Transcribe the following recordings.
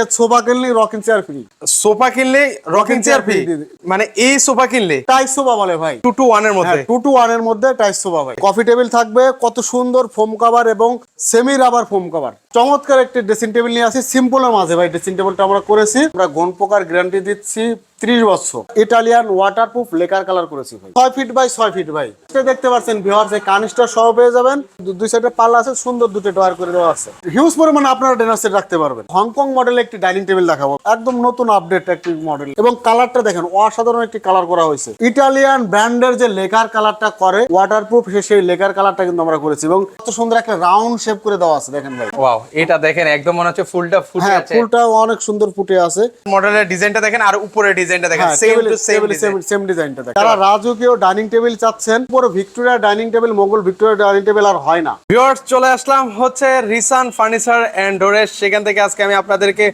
আজকে সোফা কিনলে rocking chair free sofa কিনলে রকিং চেয়ার ফ্রি মানে এই সোফা কিনলে? টাইস সোফা বলে ভাই। টু টু ওয়ানের মধ্যে? টু টু ওয়ানের মধ্যে টাইস সোফা ভাই। কফি টেবিল থাকবে কত সুন্দর ফোম কভার এবং সেমি রাবার ফোম কভার চমৎকার একটি ড্রেসিং টেবিল নিয়ে আসি সিম্পলের মাঝে ভাই ড্রেসিং টেবিলটা আমরা করেছি। আমরা গন পোকার গ্যারান্টি দিচ্ছি ত্রিশ বছর। ইটালিয়ান ওয়াটারপ্রুফ লেকার কালার করেছি ভাই। ছয় ফিট বাই ছয় ফিট ভাই। দেখতে পাচ্ছেন ভিওয়ার্স যে কানিস্টার সহ পেয়ে যাবেন। দুই সাইডে পাল্লা আছে সুন্দর দুটো ডোয়ার করে দেওয়া আছে। হিউজ পরিমাণে আপনারা ডিনার সেট রাখতে পারবেন। হংকং মডেলের একটি ডাইনিং টেবিল দেখাবো। একদম নতুন আপডেট একটি মডেল এবং কালারটা দেখেন অসাধারণ একটি কালার করা হয়েছে। ইটালিয়ান ব্র্যান্ডের যে লেকার কালারটা করে ওয়াটারপ্রুফ সেই লেকার কালারটা কিন্তু আমরা করেছি। এবং কত সুন্দর একটা রাউন্ড শেপ করে দেওয়া আছে দেখেন ভাই। ওয়াও এটা দেখেন একদম মনে হচ্ছে ফুলটা ফুটে হ্যাঁ আছে। ফুলটা অনেক সুন্দর ফুটে আছে। মডেলের ডিজাইনটা দেখেন আর উপরের ডিজাইনটা দেখেন সেম টু সেম সেম- ডিজাইনটা দেখেন। যারা রাজকীয় ডাইনিং টেবিল চাচ্ছেন পুরো Victoria dining table Mughal Victoria dining table আর হয় না। ভিউয়ার্স চলে আসলাম হচ্ছে রিসান ফার্নিচার এন্ড ডোরের সেখান থেকে আজকে আমি আপনাদেরকে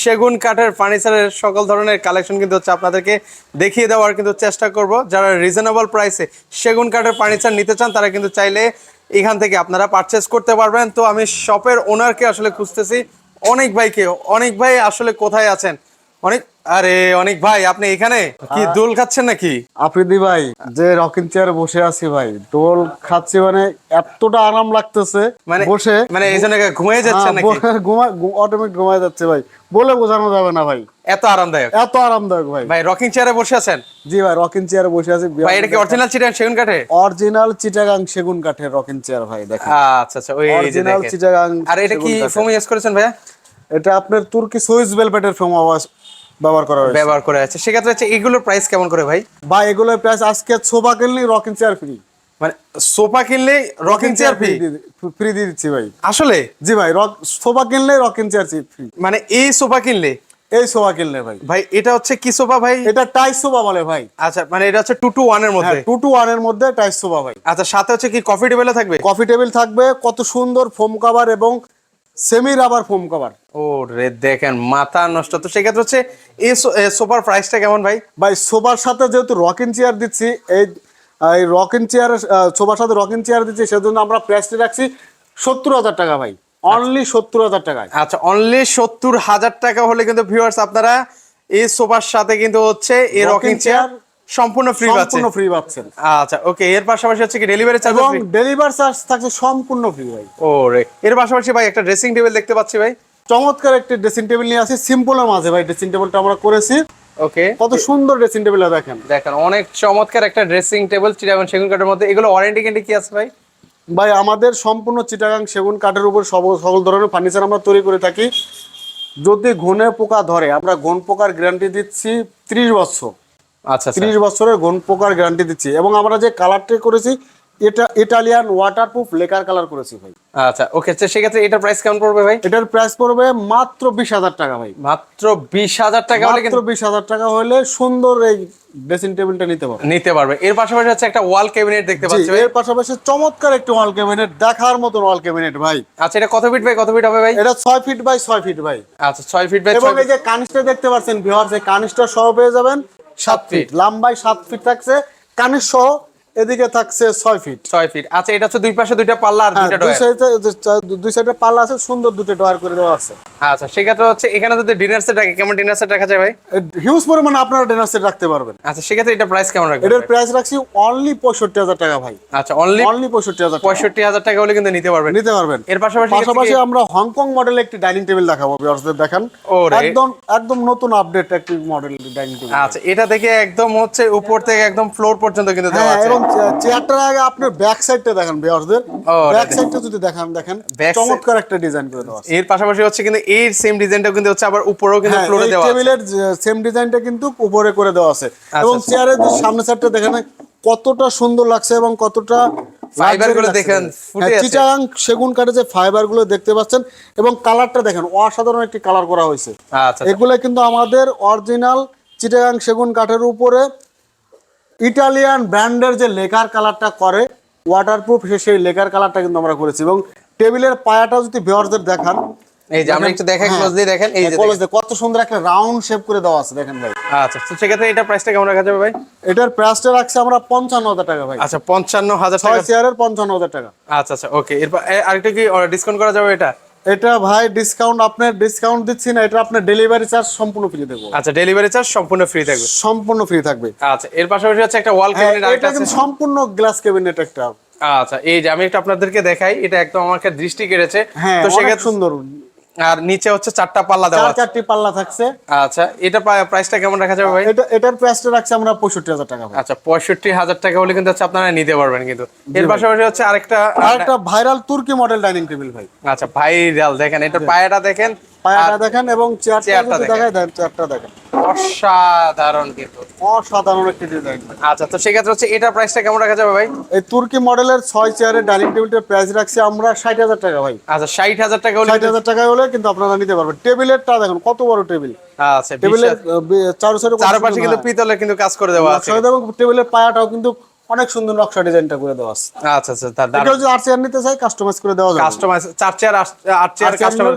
সেগুন কাঠের ফার্নিচারের সকল ধরনের কালেকশন কিন্তু হচ্ছে আপনাদেরকে দেখিয়ে দেওয়ার কিন্তু চেষ্টা করব। যারা রিজনেবল প্রাইসে সেগুন কাঠের ফার্নিচার নিতে চান তারা কিন্তু চাইলে এখান থেকে আপনারা পারচেস করতে পারবেন। তো আমি শপের ওনারকে আসলে খুঁজতেছি। অনেক ভাইকে অনেক ভাই আসলে কোথায় আছেন? অনেক আরে অনেক ভাই আপনি এখানে? কি দোল খাচ্ছেন নাকি? আফ্রিদি ভাই যে রকিং চেয়ারে বসে আছি ভাই দোল খাচ্ছি মানে এতটা আরাম লাগতেছে মানে বসে। মানে এই জন্য ঘুমিয়ে যাচ্ছেন নাকি? ঘুমায় অটোমেটিক ঘুমায় যাচ্ছে ভাই। বলে বোঝানো যাবে না ভাই। এত আরামদায়ক। এত আরামদায়ক ভাই। ভাই রকিং চেয়ারে বসে আছেন? জি ভাই রকিং চেয়ারে বসে আছি ভাই এটা কি অরিজিনাল চিটান সেগুন কাঠে? অরিজিনাল চিটাগাং সেগুন কাঠের রকিং চেয়ার ভাই দেখেন। আচ্ছা আচ্ছা ওই অরিজিনাল চিটাগাং আর এটা কি ফোম ইউজ করেছেন ভাইয়া? এটা আপনার তুর্কি সুইস ভেলভেটের ফোম আওয়াজ ব্যবহার করা হয়েছে। ব্যবহার করে আছে সেক্ষেত্রে হচ্ছে এগুলোর প্রাইস কেমন করে ভাই? ভাই এগুলোর প্রাইস আজকে সোফা কিনলে রকিং চেয়ার ফ্রি মানে সোফা কিনলে রকিং চেয়ার ফ্রি ফ্রি দিয়ে দিচ্ছি ভাই। আসলে? জি ভাই রক সোফা কিনলে রকিং চেয়ার ফ্রি মানে এই সোফা কিনলে? এই সোফা কিনলে ভাই। ভাই এটা হচ্ছে কি সোফা ভাই? এটা টাইস সোফা বলে ভাই। আচ্ছা মানে এটা হচ্ছে টু টু ওয়ানের মধ্যে। টু টু ওয়ানের মধ্যে টাইস সোফা ভাই। আচ্ছা সাথে হচ্ছে কি কফি টেবিলে থাকবে? কফি টেবিল থাকবে কত সুন্দর ফোম কভার এবং সেমি রাবার ফোম কভার ও রে দেখেন মাথা নষ্ট। তো সেক্ষেত্রে হচ্ছে এই সোফার প্রাইসটা কেমন ভাই? ভাই সোফার সাথে যেহেতু রকিং চেয়ার দিচ্ছি এই এই রকিং চেয়ার সোফার সাথে রকিং চেয়ার দিচ্ছি সেজন্য আমরা প্রাইসটি রাখছি সত্তর হাজার টাকা ভাই। অনলি সত্তর হাজার টাকায়। আচ্ছা অনলি সত্তর হাজার টাকা হলে কিন্তু ভিউয়ার্স আপনারা এই সোফার সাথে কিন্তু হচ্ছে এই রকিং চেয়ার সম্পূর্ণ ফ্রি পাচ্ছেন। সম্পূর্ণ ফ্রি পাচ্ছেন। আচ্ছা ওকে এর পাশাপাশি হচ্ছে কি ডেলিভারি চার্জ এবং ডেলিভার চার্জ থাকছে সম্পূর্ণ ফ্রি ভাই। ও রে এর পাশাপাশি ভাই একটা ড্রেসিং টেবিল দেখতে পাচ্ছি ভাই। চমৎকার একটি ড্রেসিং টেবিল নিয়ে আসি সিম্পলের মাঝে ভাই ড্রেসিং টেবিলটা আমরা করেছি। ওকে কত সুন্দর ড্রেসিং টেবিল দেখেন। দেখেন অনেক চমৎকার একটা ড্রেসিং টেবিল চিটাগন সেগুন কাঠের মধ্যে। এগুলো ওয়ারেন্টি গ্যারান্টি কি আছে ভাই? ভাই আমাদের সম্পূর্ণ চিটাগাং সেগুন কাঠের উপর সব সকল ধরনের ফার্নিচার আমরা তৈরি করে থাকি। যদি ঘনে পোকা ধরে আমরা ঘন পোকার গ্যারান্টি দিচ্ছি ত্রিশ বছর। আচ্ছা আচ্ছা। ত্রিশ বছরের পোকার গ্যারান্টি দিচ্ছি। এবং আমরা যে কালারটা করেছি এটা ইটালিয়ান ওয়াটারপ্রুফ লেকার কালার করেছি ভাই। আচ্ছা ওকে সেক্ষেত্রে এটার প্রাইস কেমন পড়বে ভাই? এটার প্রাইস পড়বে মাত্র বিশ হাজার টাকা ভাই। মাত্র বিশ হাজার টাকা হলে মাত্র বিশ হাজার টাকা হলে সুন্দর এই ড্রেসিং টেবিলটা নিতে পারবে। নিতে পারবে। এর পাশাপাশি হচ্ছে একটা ওয়াল ক্যাবিনেট দেখতে পাচ্ছি এর পাশাপাশি চমৎকার একটি ওয়াল ক্যাবিনেট দেখার মতন ওয়াল ক্যাবিনেট ভাই। আচ্ছা এটা কত ফিট ভাই? কত ফিট হবে ভাই? এটা ছয় ফিট বাই ছয় ফিট ভাই। আচ্ছা ছয় ফিট বাই এবং এই যে কানিস্টার দেখতে পাচ্ছেন বিহার যে কানিস্টার সহ পেয়ে যাবেন। সাত ফিট লাম্বায় সাত ফিট থাকছে। কানের সহ এদিকে থাকছে ছয় ফিট ছয় ফিট আচ্ছা এটা হচ্ছে দুই পাশে দুইটা পাল্লা আর হ্যাঁ, দুইটা দুই ডয়ার সাইডে দুই সাইডে পাল্লা আছে সুন্দর দুটো ডয়ার করে দেওয়া আছে। আচ্ছা সেক্ষেত্রে হচ্ছে এখানে যদি ডিনার সেট রাখে কেমন ডিনার সেট রাখা যায় ভাই? হিউজ পরিমাণে আপনারা ডিনার সেট রাখতে পারবেন। আচ্ছা সেক্ষেত্রে এটা প্রাইস কেমন রাখবেন এটার প্রাইস রাখছি অনলি পঁয়ষট্টি হাজার টাকা ভাই। আচ্ছা অনলি অনলি পঁয়ষট্টি হাজার টাকা। পঁয়ষট্টি হাজার টাকা হলে কিন্তু নিতে পারবেন। নিতে পারবেন। এর পাশাপাশি পাশাপাশি আমরা হংকং মডেলের একটি ডাইনিং টেবিল দেখাবো ভিউয়ার্সদের দেখেন। একদম একদম নতুন আপডেট একটি মডেল ডাইনিং টেবিল আচ্ছা এটা দেখে একদম হচ্ছে উপর থেকে একদম ফ্লোর পর্যন্ত কিন্তু দেওয়া হ্যাঁ আছে। এবং চেয়ারটার আগে আপনার ব্যাক সাইডটা দেখেন ভিউয়ার্সদের ব্যাক সাইডটা যদি দেখান দেখেন। চমৎকার একটা ডিজাইন করে দেওয়া আছে। এর পাশাপাশি হচ্ছে কিন্তু এই সেম ডিজাইনটাও কিন্তু হচ্ছে আবার উপরেও কিন্তু হ্যাঁ ফ্লোরে দেওয়া আছে। টেবিলের সেম ডিজাইনটা কিন্তু উপরে করে দেওয়া আছে। এবং আচ্ছা। চেয়ারের যে সামনের সাইডটা দেখেন কতটা সুন্দর লাগছে এবং কতটা। দেখেন, ফুটে হ্যাঁ, আছে। সেগুন কাঠে যে ফাইবারগুলো দেখতে পাচ্ছেন এবং কালারটা দেখেন অসাধারণ একটি কালার করা হয়েছে। আচ্ছা এগুলো কিন্তু আমাদের অরিজিনাল চিটাগাং সেগুন কাঠের উপরে ইটালিয়ান ব্র্যান্ডের যে লেকার কালারটা করে ওয়াটারপ্রুফ সেই লেকার কালারটা কিন্তু আমরা করেছি। এবং টেবিলের পায়াটা যদি ভিউয়ারদের দেখান এই যে আমরা একটু দেখাই হ্যাঁ, ক্লোজলি দেখেন এই যে কলেজ কত সুন্দর একটা রাউন্ড শেপ করে দেওয়া আছে দেখেন ভাই। আচ্ছা তো সেক্ষেত্রে এটা প্রাইসটা কেমন রাখা যাবে ভাই? এটার প্রাইসটা রাখছি আমরা পঞ্চান্ন হাজার টাকা ভাই। আচ্ছা পঞ্চান্ন হাজার ছয় টাকা। চেয়ারের পঞ্চান্ন হাজার টাকা। আচ্ছা আচ্ছা ওকে এরপর আরেকটা কি ডিসকাউন্ট করা যাবে এটা? এটা ভাই ডিসকাউন্ট আপনার ডিসকাউন্ট দিচ্ছি না এটা আপনার ডেলিভারি চার্জ সম্পূর্ণ ফ্রি দেবো। আচ্ছা ডেলিভারি চার্জ সম্পূর্ণ ফ্রি থাকবে। সম্পূর্ণ ফ্রি থাকবে। আচ্ছা এর পাশাপাশি হচ্ছে একটা ওয়াল ক্যাবিনেট এটা কিন্তু সম্পূর্ণ গ্লাস ক্যাবিনেট একটা। আচ্ছা এই যে আমি একটা আপনাদেরকে দেখাই এটা একদম আমার দৃষ্টি কেড়েছে। হ্যাঁ তো সেটা সেক্ষেত্রে সুন্দর। আর নিচে হচ্ছে চারটা পাল্লা দেওয়া আছে। চারটি পাল্লা থাকছে। আচ্ছা এটা প্রাইসটা কেমন রাখা যাবে ভাই? এটা এটার প্রাইসটা রাখছে আমরা পঁয়ষট্টি হাজার টাকা ভাই। আচ্ছা পঁয়ষট্টি হাজার টাকা হলে কিন্তু আপনারা নিতে পারবেন কিন্তু। এর পাশাপাশি হচ্ছে আরেকটা আরেকটা ভাইরাল তুর্কি মডেল ডাইনিং টেবিল ভাই। আচ্ছা ভাইরাল দেখেন এটা পায়াটা দেখেন পায়াটা দেখেন এবং চেয়ারটা দেখায় দেন চেয়ারটা দেখেন। অসাধারণ কিন্তু। অসাধারণ একটি ডিজাইন আচ্ছা তো সেক্ষেত্রে হচ্ছে এটার প্রাইসটা কেমন রাখা যাবে ভাই? এই তুর্কি মডেলের ছয় চেয়ারের ডাইনিং টেবিলটার প্রাইস রাখছি আমরা ষাট হাজার টাকা ভাই। আচ্ছা ষাট হাজার টাকা হলে ষাট হাজার টাকা হলে কিন্তু আপনারা নিতে পারবেন। টেবিলেরটা দেখুন কত বড় টেবিল আচ্ছা টেবিলের। চারো চারপাশে কিন্তু পিতলের কিন্তু কাজ করে দেওয়া আছে। এবং টেবিলের পায়াটাও কিন্তু অনেক সুন্দর নকশা ডিজাইনটা করে দেওয়া আছে। আচ্ছা আচ্ছা তার এটা যদি আর চেয়ার নিতে চাই কাস্টমাইজ করে দেওয়া যাবে। কাস্টমাইজ চার চেয়ার আট চেয়ার কাস্টমার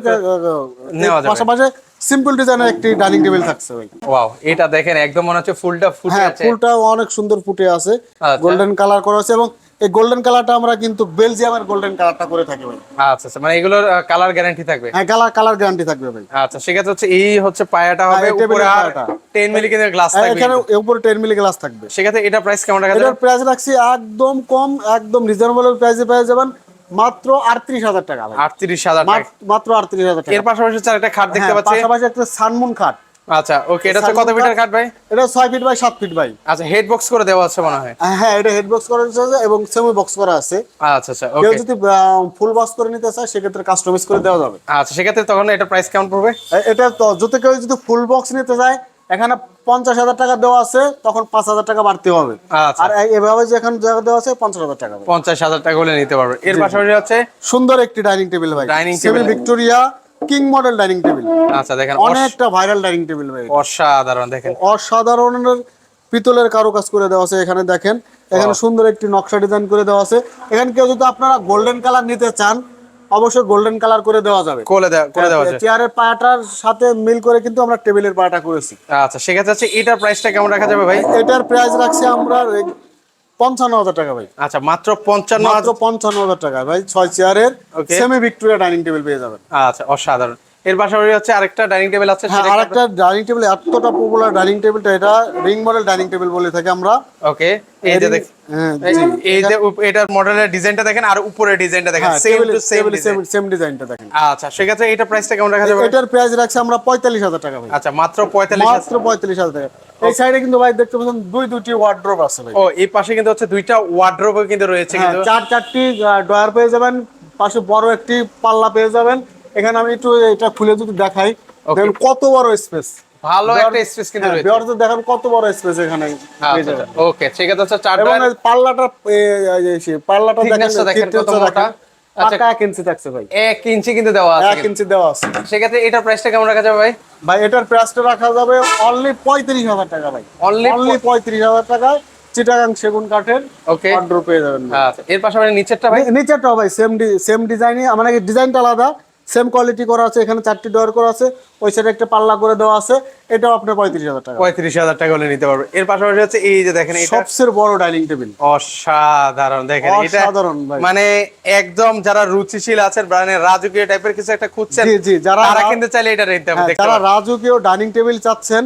নেওয়া যাবে। পাশাপাশি সিম্পল ডিজাইনের একটি ডাইনিং টেবিল থাকছে ভাই। ওয়াও এটা দেখেন একদম মনে হচ্ছে ফুলটা ফুটে হ্যাঁ আছে। ফুলটাও অনেক সুন্দর ফুটে আছে। আচ্ছা। গোল্ডেন কালার করা আছে এবং এই গোল্ডেন কালারটা আমরা কিন্তু বেলজিয়ামের গোল্ডেন কালারটা করে থাকি ভাই। আচ্ছা আচ্ছা মানে এগুলোর কালার গ্যারান্টি থাকবে? হ্যাঁ কালার কালার গ্যারান্টি থাকবে ভাই। আচ্ছা সেক্ষেত্রে হচ্ছে এই হচ্ছে পায়াটা হবে হ্যাঁ, উপরে আর পায়াটা। টেন মিলি কিন্তু গ্লাস থাকবে এখানে উপরে টেন মিলি গ্লাস থাকবে। সেক্ষেত্রে এটা প্রাইস কেমন রাখা এটার প্রাইস রাখছি একদম কম একদম রিজনেবল প্রাইসে পেয়ে যাবেন। মাত্র আটত্রিশ হাজার টাকা আটত্রিশ হাজার মাত্র আটত্রিশ হাজার টাকা। এর পাশাপাশি হচ্ছে একটা খাট দেখতে হ্যাঁ, পাচ্ছি। পাশাপাশি একটা সানমুন খাট। আচ্ছা ওকে এটা হচ্ছে কত সানমুন মিটার ভাই? এটা ছয় ফিট বাই ফিট বাই আচ্ছা হেড বক্স করে দেওয়া আছে মনে হয়। হ্যাঁ এটা হেড বক্স করা আছে এবং সেমি বক্স করা আছে। আচ্ছা আচ্ছা কেউ ওকে যদি ফুল বক্স করে নিতে চায় সেক্ষেত্রে কাস্টমাইজ করে দেওয়া যাবে। আচ্ছা সেক্ষেত্রে তখন এটা প্রাইস কেমন পড়বে? এটা তো যদি কেউ যদি ফুল বক্স নিতে চায় এখানে পঞ্চাশ হাজার টাকা দেওয়া আছে তখন পাঁচ হাজার টাকা বাড়তে হবে। আচ্ছা। আর এভাবে যে এখানে জায়গা দেওয়া আছে পঞ্চাশ হাজার টাকা পঞ্চাশ হাজার টাকা হলে নিতে পারবে। এর পাশাপাশি হচ্ছে সুন্দর একটি ডাইনিং টেবিল ভাই। Semi table। Victoria king model dining table. আচ্ছা দেখেন অনেকটা ভাইরাল ডাইনিং টেবিল ভাই অসাধারণ দেখেন। অসাধারণের পিতলের কারুকাজ করে দেওয়া আছে এখানে দেখেন। এখানে সুন্দর একটি নকশা ডিজাইন করে দেওয়া আছে। এখানে কেউ যদি আপনারা গোল্ডেন কালার নিতে চান অবশ্যই গোল্ডেন কালার করে দেওয়া যাবে। করে দেওয়া করে দেওয়া আছে চেয়ারের পায়াটার সাথে মিল করে কিন্তু আমরা টেবিলের পায়াটা করেছি। আচ্ছা সেক্ষেত্রে হচ্ছে এটার প্রাইসটা কেমন রাখা যাবে ভাই? এটার প্রাইস রাখছি আমরা পঞ্চান্ন হাজার টাকা ভাই। আচ্ছা মাত্র পঞ্চান্ন মাত্র পঞ্চান্ন হাজার টাকা ভাই ছয় চেয়ারের. সেমি ভিক্টোরিয়া ডাইনিং টেবিল পেয়ে যাবেন। আচ্ছা অসাধারণ। এর পাশাপাশি হচ্ছে আরেকটা ডাইনিং টেবিল আছে হ্যাঁ ডাইনিং টেবিল এতটা পপুলার ডাইনিং টেবিলটা এটা রিং মডেল ডাইনিং টেবিল বলে থাকি আমরা। ওকে এই যে দেখ হ্যাঁ এই- এই যে উপ- এটার মডেলের ডিজাইনটা দেখেন আর ডিজাইনটা দেখেন হ্যাঁ same table too same same same ডিজাইনটা দেখেন। আচ্ছা সেক্ষেত্রে এটা প্রাইসটা কেমন রাখা যাবে? এটার প্রাইস রাখছি আমরা পঁয়তাল্লিশ হাজার টাকা ভাই। আচ্ছা মাত্র টাকা। এই সাইডে কিন্তু ভাই দেখতে পাচ্ছেন দুই দুটি ওয়ার্ড্রোব আছে ভাই। ও এই পাশে কিন্তু হচ্ছে দুইটা ওয়ার্ড্রোব কিন্তু রয়েছে হ্যাঁ কিন্তু। চার চারটি ডয়ার পেয়ে যাবেন পাশে বড় একটি পাল্লা পেয়ে যাবেন। এখানে আমি একটু এটা খুলে যদি দেখাই কত বড় স্পেস ভালো একটা স্পেস কিন্তু রয়েছে। বিয়ারতে দেখেন কত বড় স্পেস এখানে। পেয়ে যাবেন ওকে সেক্ষেত্রে হচ্ছে চার এবং পাল্লাটা পাল্লাটা দেখেন কত মোটা। আচ্ছা। পাকা এক ইঞ্চি থাকছে ভাই। এক ইঞ্চি কিন্তু দেওয়া আছে এক ইঞ্চি দেওয়া আছে। সেক্ষেত্রে এটার প্রাইসটা কেমন রাখা যাবে ভাই? ভাই এটার প্রাইসটা রাখা যাবে অনলি পঁয়ত্রিশ হাজার টাকা ভাই। অনলি পঁয়ত্রিশ হাজার টাকায় চিটাগাং সেগুন কাঠের ওকে অর্ডার পেয়ে যাবেন আচ্ছা এর পাশাপাশি নিচেরটা ভাই? সেম সেম ডিজাইনই মানে ডিজাইনটা আলাদা। সেম কোয়ালিটি করা আছে এখানে চারটি ডোর করা আছে ওই সাইডে একটা পাল্লা করে দেওয়া আছে এটাও আপনার পঁয়ত্রিশ হাজার টাকা। পঁয়ত্রিশ হাজার টাকা হলে নিতে পারবে। এর পাশাপাশি হচ্ছে এই যে দেখেন সবচেয়ে বড় ডাইনিং টেবিল অসাধারণ দেখেন এটা অসাধারণ মানে একদম যারা রুচিশীল আছেন মানে রাজকীয় টাইপের কিছু একটা খুঁজছেন জি জি যারা তারা কিন্তু চাইলে এটা নিতে হ্যাঁ, দেখতে যারা। রাজকীয় ডাইনিং টেবিল চাচ্ছেন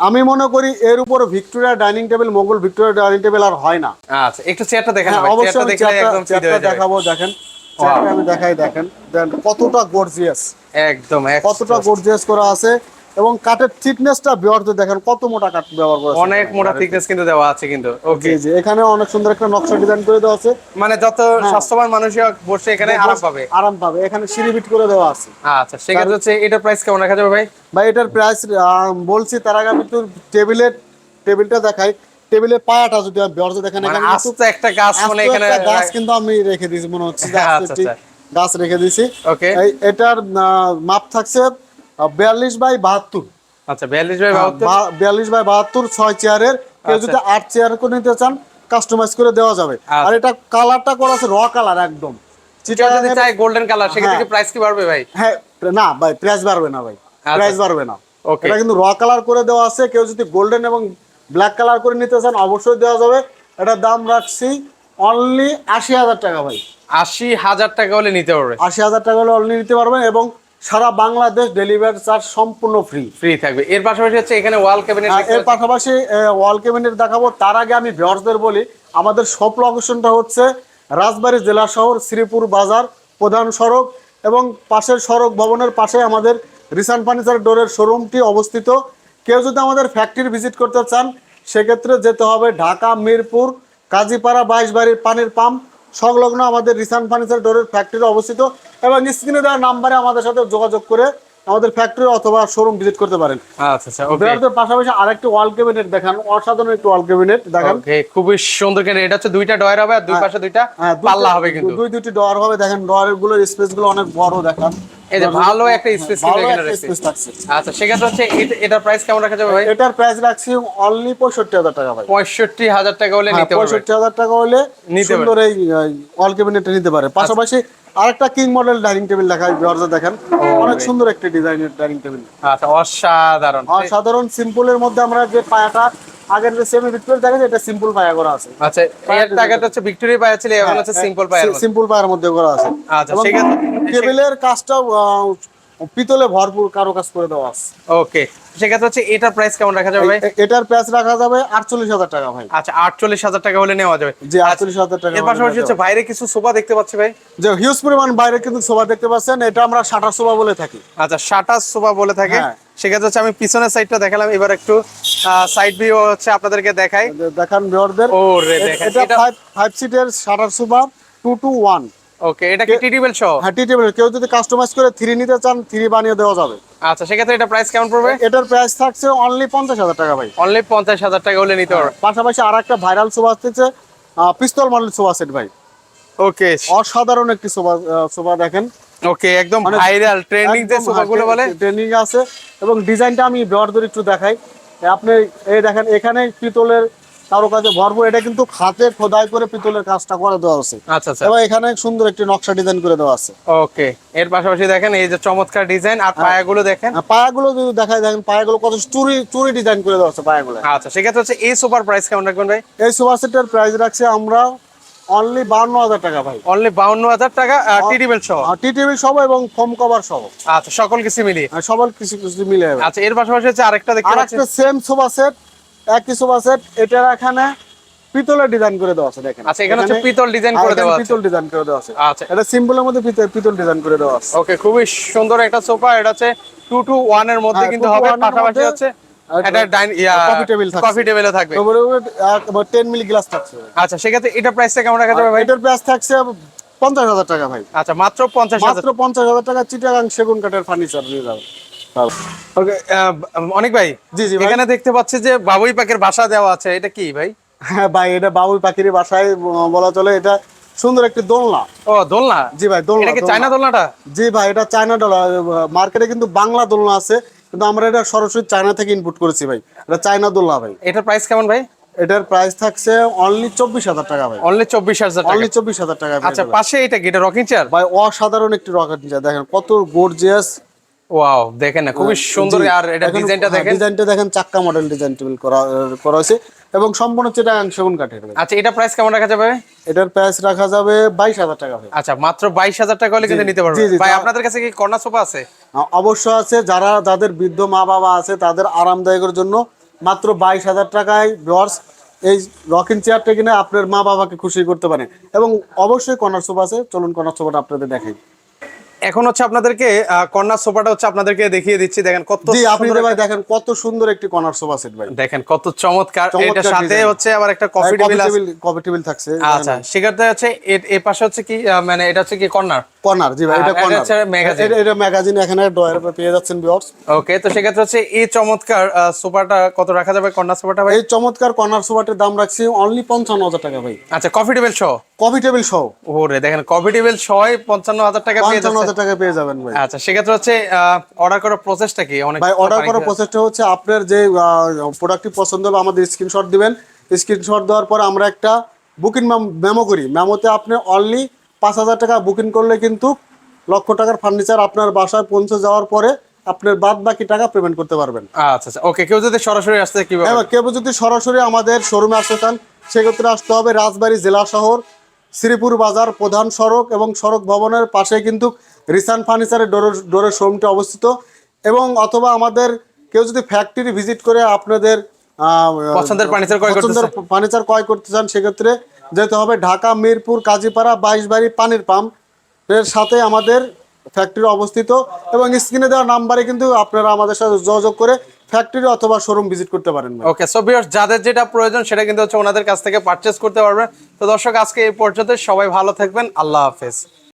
আমি মনে করি এর উপর Victoria dining table Mughal Victoria dining table আর হয় না। আচ্ছা একটু চেয়ারটা দেখেন হ্যাঁ অবশ্যই চেয়ারটা হয়ে দেখাবো দেখেন। চেয়ারটা আমি দেখাই দেখেন। দেখেন কতটা গর্জিয়াস একদম কতটা গর্জিয়াস করা আছে। এবং কাঠের থিকনেসটা বিয়ারতে দেখেন কত মোটা কাঠ ব্যবহার করা আছে। অনেক মোটা থিকনেস কিন্তু দেওয়া আছে কিন্তু। ওকে জি এখানে অনেক সুন্দর একটা নকশা ডিজাইন করে দেওয়া আছে। মানে যত স্বাস্থ্যবান মানুষই হোক বসে এখানে আরাম পাবে। আরাম পাবে। এখানে সিঁড়ি বিট করে দেওয়া আছে। আচ্ছা সেক্ষেত্রে হচ্ছে এটার প্রাইস কেমন রাখা যাবে ভাই? ভাই এটার প্রাইস বলছি তার আগে আমি একটু টেবিলের টেবিলটা দেখাই। টেবিলের পায়াটা যদি আমি বিয়ারতে দেখেন মানে এখানে আস্তে একটা গাছ মানে এখানে গাছ কিন্তু আমি রেখে দিয়েছি মনে হচ্ছে যে আচ্ছা, আচ্ছা। গাছ রেখে দিয়েছি। ওকে এটার মাপ থাকছে বিয়াল্লিশ বাই বাহাত্তর। আচ্ছা বিয়াল্লিশ বাই বাহাত্তর? বিয়াল্লিশ বাই বাহাত্তর ছয় চেয়ারের। কেউ যদি আট চেয়ার করে নিতে চান কাস্টমাইজ করে দেওয়া যাবে। আচ্ছা। আর এটা কালারটা করা আছে র কালার একদম। কেউ যদি চায় গোল্ডেন কালার সেক্ষেত্রে প্রাইস কি বাড়বে ভাই? হ্যাঁ না ভাই প্রাইস বাড়বে না ভাই। আচ্ছা। প্রাইস বাড়বে না. এটা কিন্তু র কালার করে দেওয়া আছে কেউ যদি গোল্ডেন এবং ব্ল্যাক কালার করে নিতে চান অবশ্যই দেওয়া যাবে। এটার দাম রাখছি অনলি আশি হাজার টাকা ভাই। আশি হাজার টাকা হলে নিতে পারবে। আশি হাজার টাকা হলে অনলি নিতে পারবেন এবং সারা বাংলাদেশ ডেলিভারি চার্জ সম্পূর্ণ ফ্রি ফ্রি থাকবে। এর পাশাপাশি হচ্ছে এখানে ওয়াল ক্যাবিনেট এর পাশাপাশি ওয়াল ক্যাবিনেট দেখাবো। তার আগে আমি ভিউয়ার্সদের বলি আমাদের সব লোকেশনটা হচ্ছে রাজবাড়ী জেলা শহর শ্রীপুর বাজার প্রধান সড়ক এবং পাশের সড়ক ভবনের পাশে আমাদের রিসান ফার্নিচার ডোরের শোরুমটি অবস্থিত। কেউ যদি আমাদের ফ্যাক্টরি ভিজিট করতে চান, সেক্ষেত্রে যেতে হবে ঢাকা, মিরপুর, কাজীপাড়া, বাইশবাড়ির পানির পাম্প, সংলগ্ন আমাদের রিসান ফার্নিচার ডোরের ফ্যাক্টরি অবস্থিত এবং স্ক্রিনে দেওয়ার নাম্বারে আমাদের সাথে যোগাযোগ করে আমাদের ফ্যাক্টরি অথবা শোরুম ভিজিট করতে পারেন। আচ্ছা আচ্ছা ওকে বিরাটের পাশাপাশি আরেকটি ওয়াল ক্যাবিনেট দেখান অসাধারণ একটি ওয়াল ক্যাবিনেট দেখান। ওকে খুবই সুন্দর কিন্তু এটা হচ্ছে দুইটা ডয়ার হবে আর দুই পাশে দুইটা হ্যাঁ, পাল্লা হবে কিন্তু। দুই দুইটি ডোয়ার হবে দেখেন ডোয়ারগুলোর স্পেসগুলো অনেক বড় দেখান। এই যে ভালো একটা স্পেস কিন্তু এখানে রয়েছে। আচ্ছা সেক্ষেত্রে হচ্ছে এটার প্রাইস কেমন রাখা যাবে ভাই? এটার প্রাইস রাখছি অনলি টাকা ভাই। টাকা হলে নিতে পারবে। টাকা হলে নিতে সুন্দর এই ওয়াল ক্যাবিনেটটা নিতে পারে। পাশাপাশি আরেকটা কিং মডেল ডাইনিং টেবিল দেখায় ভিউয়ার্স দেখেন। অনেক সুন্দর একটা ডিজাইনের ডাইনিং টেবিল। আচ্ছা অসাধারণ। আর সিম্পলের মধ্যে আমরা যে পায়াটা আগের যে সেমি ভিক্টোরিয়া দেখেন এটা সিম্পল পায়া করা আছে। আচ্ছা এর টাকাটা হচ্ছে ভিক্টোরিয়া পায়া ছিল এখন হচ্ছে সিম্পল পায়া সিম্পল পায়ার মধ্যে করা আছে। আচ্ছা সেক্ষেত্রে টেবিলের কাজটাও আহ, পিতলে ভরপুর কারও কাজ করে দেওয়া আছে। ওকে সেক্ষেত্রে হচ্ছে এটার প্রাইস কেমন রাখা যাবে ভাই? এটার প্রাইস রাখা যাবে আটচল্লিশ হাজার টাকা ভাই। আচ্ছা আটচল্লিশ হাজার টাকা হলে নেওয়া যাবে। যে আটচল্লিশ হাজার টাকা এর পাশাপাশি হচ্ছে বাইরে কিছু সোফা দেখতে পাচ্ছি ভাই? যে হিউজ পরিমাণ বাইরে কিন্তু সোফা দেখতে পাচ্ছেন এটা আমরা শাটার সোফা বলে থাকি। আচ্ছা শাটার সোফা বলে থাকে। হ্যাঁ। সেক্ষেত্রে হচ্ছে আমি পিছনের সাইডটা দেখালাম এবার একটু সাইড ভিউ হচ্ছে আপনাদেরকে দেখাই। দেখান ভিউয়ারদের ও রে দেখেন। এটা এটা ফাইভ ফাইভ সিটের shutter sofa two two one okay এটা কি টি টেবিল সহ? হ্যাঁ টি টেবিল কেউ যদি কাস্টমাইজ করে থ্রি নিতে চান থ্রি বানিয়ে দেওয়া যাবে। আচ্ছা সেক্ষেত্রে এটা প্রাইস কেমন পড়বে? এটার প্রাইস থাকছে অনলি পঞ্চাশ হাজার টাকা ভাই। অনলি পঞ্চাশ হাজার টাকা হলে নিতে পারবে। পাশাপাশি আর একটা ভাইরাল সোফা আসতেছে পিস্তল মডেল সোফা সেট ভাই। ওকে অসাধারণ একটি সোফা সোফা দেখেন। ওকে একদম মানে ভাইরাল ট্রেন্ডিং যে সোফাগুলো বলে। ট্রেনিং আছে। এবং ডিজাইনটা আমি ব্যবহার একটু দেখাই। আপনি এই দেখেন এখানে পিতলের কারও কাছে ভরপুর এটা কিন্তু হাতে খোদাই করে পিতলের কাজটা করে দেওয়া আছে আচ্ছা আচ্ছা। এবং এখানে সুন্দর একটি নকশা ডিজাইন করে দেওয়া আছে। ওকে এর পাশাপাশি দেখেন এই যে চমৎকার ডিজাইন আর হ্যাঁ। পায়াগুলো দেখেন? আর পায়াগুলো যদি দেখাই দেখেন পায়াগুলো কত চুরি চুরি ডিজাইন করে দেওয়া আছে পায়াগুলো। আচ্ছা সেক্ষেত্রে হচ্ছে এই সুপার প্রাইস কেমন রাখবেন ভাই? এই সোফা সেটের প্রাইস রাখছি আমরা অনলি হাজার টাকা ভাই। অনলি বাউন্ন হাজার টাকা টি টেবিল সহ? এবং ফোম কভার সহ। আচ্ছা সকল কিছু মিলিয়ে। সবার কিছু আচ্ছা এর পাশাপাশি হচ্ছে আরেকটা দেখতে আর পাচ্ছি সেম সোফা সেট একই সোফা সেট এটার এখানে পিতলের ডিজাইন করে দেওয়া আছে দেখেন। আচ্ছা এখানে হচ্ছে পিতল ডিজাইন করে দেওয়া আছে। পিতল ডিজাইন করে দেওয়া আছে। আচ্ছা। এটা সিম্পলের মধ্যে পিতল পিতল ডিজাইন করে দেওয়া আছে। ওকে খুবই সুন্দর একটা সোফা। এটা হচ্ছে টু টু ওয়ানের মধ্যে হ্যাঁ, কিন্তু হবে। পাশাপাশি হচ্ছে এটা ডাইন ইয়া coffee table থাকছে। কফি টেবিলও থাকবে। টেন মিলি গ্লাস থাকছে। আচ্ছা সেক্ষেত্রে এটা প্রাইসটা কেমন রাখা যাবে ভাই? এটার প্রাইস থাকছে পঞ্চাশ হাজার টাকা ভাই। আচ্ছা মাত্র পঞ্চাশ হাজার। মাত্র পঞ্চাশ হাজার টাকা চিটাগাং সেগুন কাঠের ফার্নিচার নিয়ে যাবে। ওকে অনেক ভাই জি, জি এখানে দেখতে পাচ্ছি যে বাবুই পাখির বাসা দেওয়া আছে এটা কি ভাই? হ্যাঁ ভাই এটা বাবুই পাখির বাসায় বলা চলে এটা সুন্দর একটি দোলনা। ও দোলনা? জি ভাই দোলনা এটা কি চায়না দোলনাটা? জি ভাই এটা চায়না ডলার মার্কেটে কিন্তু বাংলা দোলনা আছে কিন্তু আমরা এটা সরাসরি চায়না থেকে ইনপুট করেছি ভাই। এটা চায়না দোলনা ভাই। এটার প্রাইস কেমন ভাই? এটার প্রাইস থাকছে অনলি চব্বিশ হাজার টাকা ভাই। অনলি চব্বিশ হাজার অনলি চব্বিশ হাজার টাকা আচ্ছা পাশে এটা কি এটা রকিং চেয়ার ভাই অসাধারণ একটি রকেট নিচে দেখেন কত গর্জিয়াস ওয়াও দেখেন না খুবই সুন্দর আর এটা ডিজাইনটা দেখেন। ডিজাইনটা দেখেন চাক্কা মডেল ডিজাইন টেবিল করা করা হয়েছে। এবং সম্পূর্ণ সেগুন কাঠের আচ্ছা এটা প্রাইস কেমন রাখা যাবে? এটার প্রাইস রাখা যাবে বাইশ হাজার টাকা আচ্ছা মাত্র বাইশ হাজার টাকা হলে কিন্তু নিতে পারবে জি, জি, ভাই আপনাদের কাছে কি কর্নার সোফা আছে? অবশ্য আছে যারা যাদের বৃদ্ধ মা বাবা আছে তাদের আরামদায়কের জন্য মাত্র বাইশ হাজার টাকায় ভিউয়ার্স এই রকিং চেয়ারটা কিনে আপনার মা বাবাকে খুশি করতে পারেন এবং অবশ্যই কর্নার সোফা আছে চলুন কর্নার সোফাটা আপনাদের দেখাই। এখন হচ্ছে আপনাদেরকে কর্নার সোফাটা হচ্ছে আপনাদেরকে দেখিয়ে দিচ্ছি। দেখেন কত জি আপনি সুন্দর ভাই দেখেন কত সুন্দর একটি কর্নার সোফা সেট ভাই। দেখেন কত চমৎকার। এটার সাথে হচ্ছে আবার একটা কফি টেবিল আছে। কফি টেবিল থাকছে আচ্ছা সেক্ষেত্রে হচ্ছে এ- পাশে হচ্ছে কি মানে এটা হচ্ছে কি কর্নার? কর্নার জি ভাই এটা এটা কর্নার। এটা এটা ম্যাগাজিন এখানে ড্রয়ার পেয়ে যাচ্ছেন ভিউয়ার্স ওকে তো সেক্ষেত্রে হচ্ছে এই চমৎকার সোফাটা কত রাখা যাবে কর্নার সোফাটা ভাই? এই চমৎকার কর্নার সোফাটির দাম রাখছি অনলি পঞ্চান্ন হাজার টাকা ভাই। আচ্ছা কফি টেবিল সহ? কফি টেবিল সহ। ওরে দেখেন কফি টেবিল সহ পঞ্চান্ন হাজার টাকা পেয়ে হাজার টাকা পেয়ে যাবেন ভাই। আচ্ছা সেক্ষেত্রে হচ্ছে অর্ডার করার প্রসেসটা কি? অনেক ভাই অর্ডার করার প্রসেসটা হচ্ছে আপনার যে প্রোডাক্টটি পছন্দ হবে আমাদের স্ক্রিনশট দিবেন। স্ক্রিনশট দেওয়ার পর আমরা একটা বুকিং মেমো করি। মেমোতে আপনি অনলি পাঁচ হাজার টাকা বুকিং করলে কিন্তু লক্ষ টাকার ফার্নিচার আপনার বাসায় পৌঁছে যাওয়ার পরে আপনার বাদ বাকি টাকা পেমেন্ট করতে পারবেন। আচ্ছা আচ্ছা ওকে কেউ যদি সরাসরি আসতে এবার কেউ যদি সরাসরি আমাদের শোরুমে আসতে চান সেক্ষেত্রে আসতে হবে রাজবাড়ী জেলা শহর শ্রীপুর বাজার প্রধান সড়ক এবং সড়ক ভবনের পাশে কিন্তু রিসান ফার্নিচারের ডোর ডোরের শোরুমটি অবস্থিত। এবং অথবা আমাদের কেউ যদি ফ্যাক্টরি ভিজিট করে আপনাদের পছন্দের ফার্নিচার ক্রয় পছন্দের ফার্নিচার ক্রয় করতে চান সেক্ষেত্রে যেতে হবে ঢাকা মিরপুর কাজীপাড়া বাইশ বাড়ি পানির পাম্পের সাথে আমাদের ফ্যাক্টরি অবস্থিত এবং স্ক্রিনে দেওয়া নাম্বারে কিন্তু আপনারা আমাদের সাথে যোগাযোগ করে ফ্যাক্টরি অথবা শোরুম ভিজিট করতে পারেন ওকে সো ভিউয়ার্স যাদের যেটা প্রয়োজন সেটা কিন্তু হচ্ছে ওনাদের কাছ থেকে পারচেজ করতে পারবেন। তো দর্শক, আজকে এই পর্যন্ত সবাই ভালো থাকবেন। আল্লাহ হাফেজ।